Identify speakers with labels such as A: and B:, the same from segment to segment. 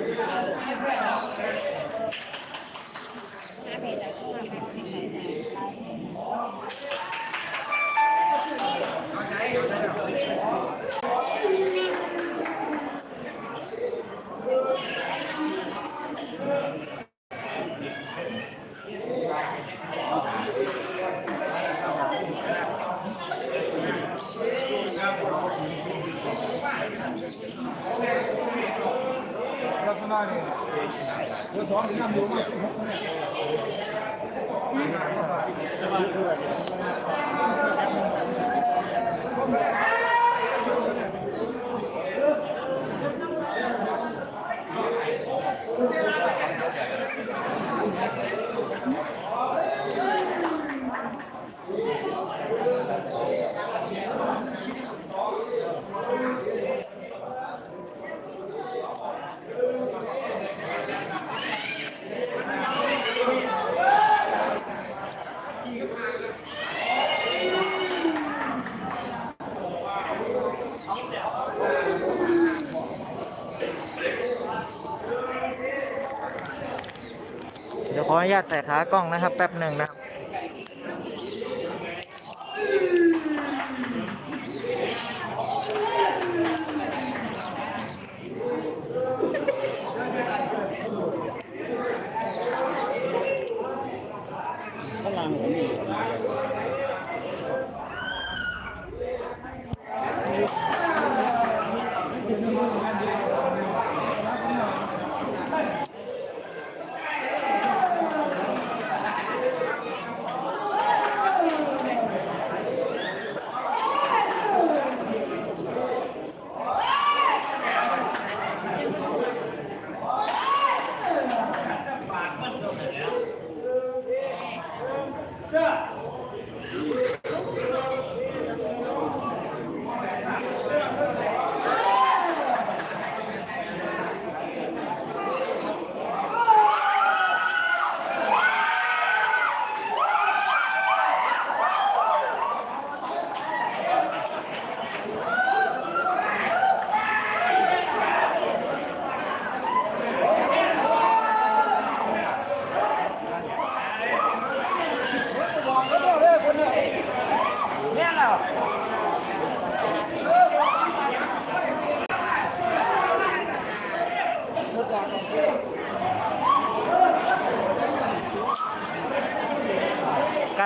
A: ห้าเพจแล้ว ลักษณะนี้เบอร์สองนำอยู่มาสิบหกคะแนน
B: ดี๋ยวขออนุญาตใส่ขากล้องนะครับ แป๊บหนึ่งนะครับการ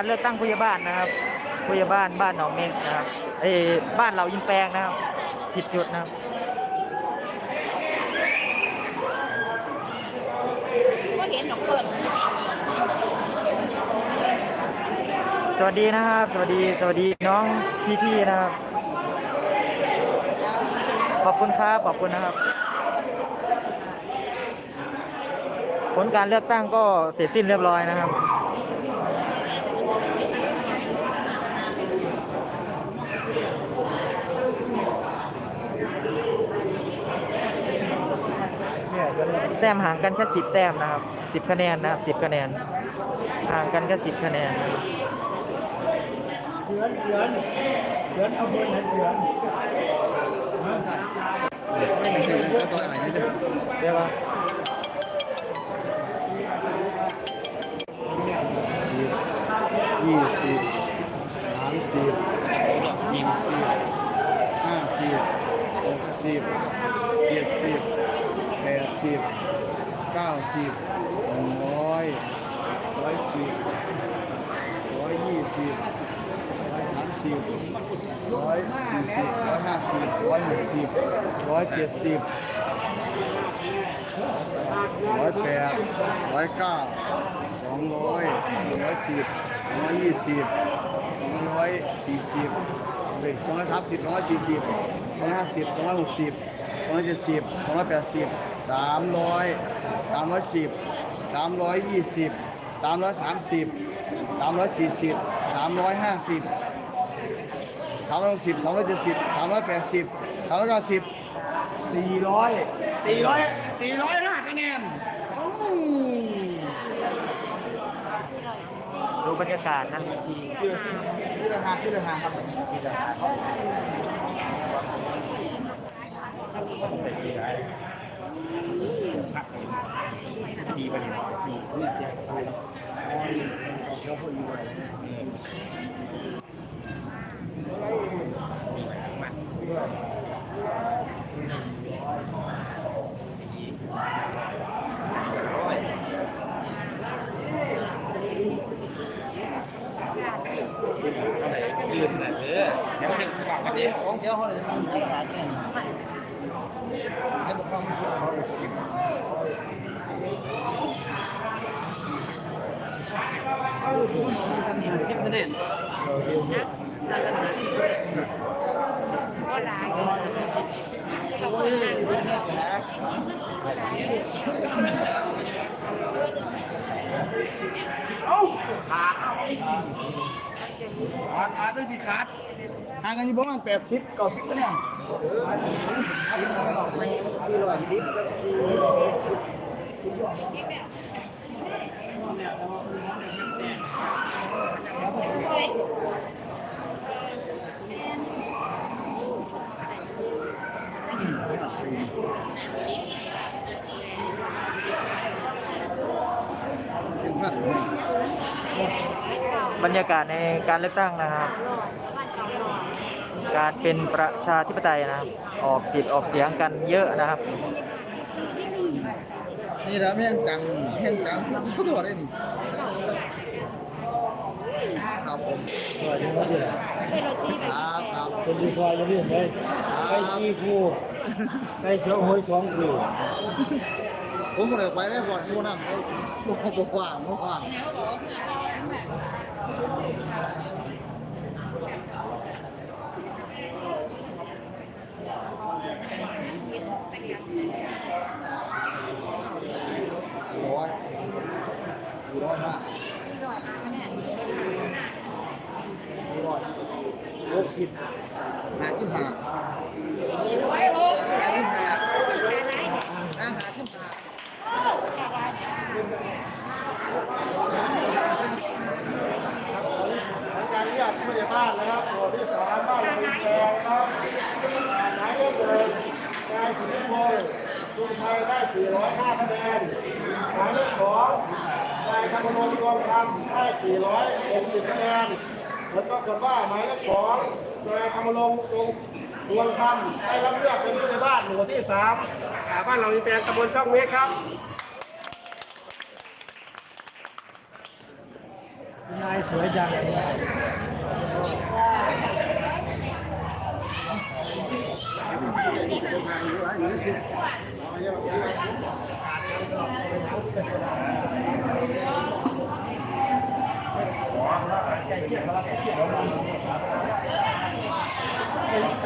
B: เลือกตั้งผู้ใหญ่บ้านนะครับผู้ใหญ่บ้านบ้านหนองเมงนะครับเอ้ยบ้านเราอินแปลงนะครับ ผิดจุดนะครับ
C: ก็เห็นดอกเปิด
B: สวัสดีนะครับ สวัสดีสวัสดีน้องพี่ๆนะครับ ขอบคุณครับขอบคุณนะครับ ผลการเลือกตั้งก็เสร็จสิ้นเรียบร้อยนะครับ แต้มห่างกันแค่สิบแต้มนะครับสิบคะแนนนะครับสิบคะแนน ห่างกันแค่สิบคะแนน
A: เดือนเดือนเดือนเอาเบอร์ไหนเดือน
B: เรียกว่า
A: ยี่สิบสามสิบสี่สิบห้าสิบหกสิบเจ็ดสิบ แปดสิบเก้าสิบหนึ่งร้อยร้อยสิบร้อยยี่สิบร้อยสามสิบร้อยสี่สิบร้อยห้าสิบร้อยหกสิบร้อยเจ็ดสิบร้อยแปดร้อยเก้าสองร้อยร้อยสิบร้อยยี่สิบร้อยสี่สิบสองร้อยสามสิบสองร้อยสี่สิบสองร้อยห้าสิบสองร้อยหกสิบสองร้อยเจ็ดสิบสองร้อยแปดสิบ สามร้อยสามร้อยสิบสามร้อยยี่สิบสามร้อยสามสิบสามร้อยสี่สิบสามร้อยห้าสิบสามร้อยหกสิบสามร้อยเจ็ดสิบสามร้อยแปดสิบสามร้อยเก้าสิบสี่ร้อยสี่ร้อยสี่ร้อยห้าคะแนนโอ้
B: ดูบรรยากาศนะ
A: ชื่อชื่อชื่อราคาชื่อราคาครับ ดีไปหน่อราคา
D: ลืมนะ เออยังไม่ถึงเก่า
A: อันนี้สองเที่ยวเขาเลยมันกระดาษเนี่ยให้บอกว่ามันสุดเขาเลยสุด
C: ก็หลาย
A: โอ้ยแหมขาด ขาดขาดด้วยสิขาดห่างกันอยู่ประมาณแปดสิบเก้าสิบเนี่ยสี่ร้อยสิบ
C: เฮ้ย
A: เป็นพันเนี่ย
B: บรรยากาศในการเลือกตั้งนะครับ การเป็นประชาธิปไตยนะครับ ออกสิทธิ์ออกเสียงกันเยอะนะครับ
A: นี่นะแม่งจังแม่งจังสุดยอดเลยนี่ครับผม
D: สวัสดีครับ
C: เป็นโรตี
A: ครับครับ
D: คนดีซอยจะเรียกไหมไปสี่คู่ไปเชียวหอยสองคู่
A: ผมก็เลยไปได้บ่อยนู่นนั่งแล้วบ่ว่างบ่ว่าง สี่ร้อยสี่ร้อยห้าสี่ร้อยห กสิบห้าสิบห้าห้าสิบห้าห้าสิบห้าการเรียกผู้ใหญ่บ้านนะครับหมู่ที่สามบ้านเราเป็นแกนครับหมายเลขหนึ่งนายสุธิพงศ์จุนไทยได้ 405คะแนนหมายเลขสองนายธรรมรงค์รวมธรรมได้ 460คะแนน แล้วก็กฏว่าหมายเลขสองนายธรรมรงควมธรรมได้รับเลือกเป็นผู้ใหญ่บ้านหมู่ที่สามบ้านเรามีแปลงตำบลช่องเมฆครับ
D: นายสวยจัง
A: เเป็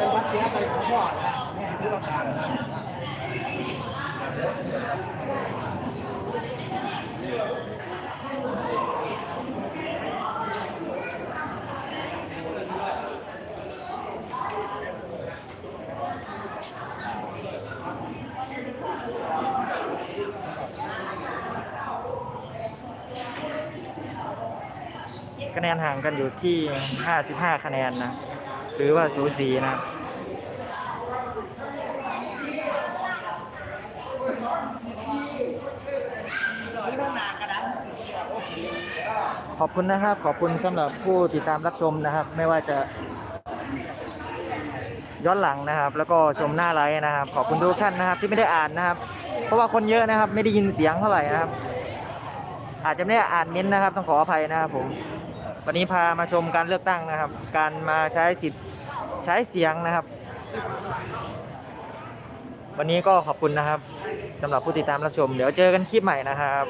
A: นวัดเสียไปของพ่อนะค
B: คะแนนห่างกันอยู่ที่ 55 คะแนนนะหรือว่าสูสีนะขอบคุณนะครับ ขอบคุณสำหรับผู้ติดตามรับชมนะครับ ไม่ว่าจะ ย้อนหลังนะครับ แล้วก็ชมหน้าไลฟ์นะครับ ขอบคุณทุกท่านนะครับ ที่ไม่ได้อ่านนะครับ เพราะว่าคนเยอะนะครับ ไม่ได้ยินเสียงเท่าไหร่นะครับ อาจจะไม่ได้อ่านเม้นต์นะครับ ต้องขออภัยนะครับผม วันนี้พามาชมการเลือกตั้งนะครับ การมาใช้สิทธิ์ใช้เสียงนะครับ วันนี้ก็ขอบคุณนะครับสำหรับผู้ติดตามรับชม เดี๋ยวเจอกันคลิปใหม่นะครับ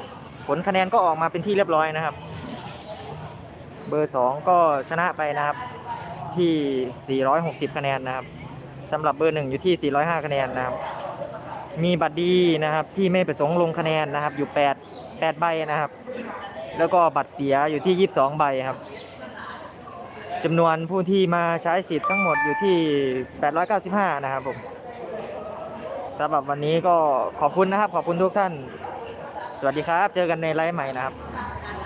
B: ผลคะแนนก็ออกมาเป็นที่เรียบร้อยนะครับ เบอร์ 2 ก็ชนะไปนะครับที่ 460 คะแนนนะครับสำหรับเบอร์ 1 อยู่ที่ 405 คะแนนนะครับ มีบัตรดีนะครับที่ไม่ประสงค์ลงคะแนนนะครับ อยู่ 8 8 ใบนะครับ แล้วก็บัตรเสียอยู่ที่ 22 ใบครับจำนวนผู้ที่มาใช้สิทธิ์ทั้งหมดอยู่ที่ 895 นะครับผมสำหรับวันนี้ก็ขอบคุณนะครับ ขอบคุณทุกท่าน สวัสดีครับ เจอกันในไลฟ์ใหม่นะครับ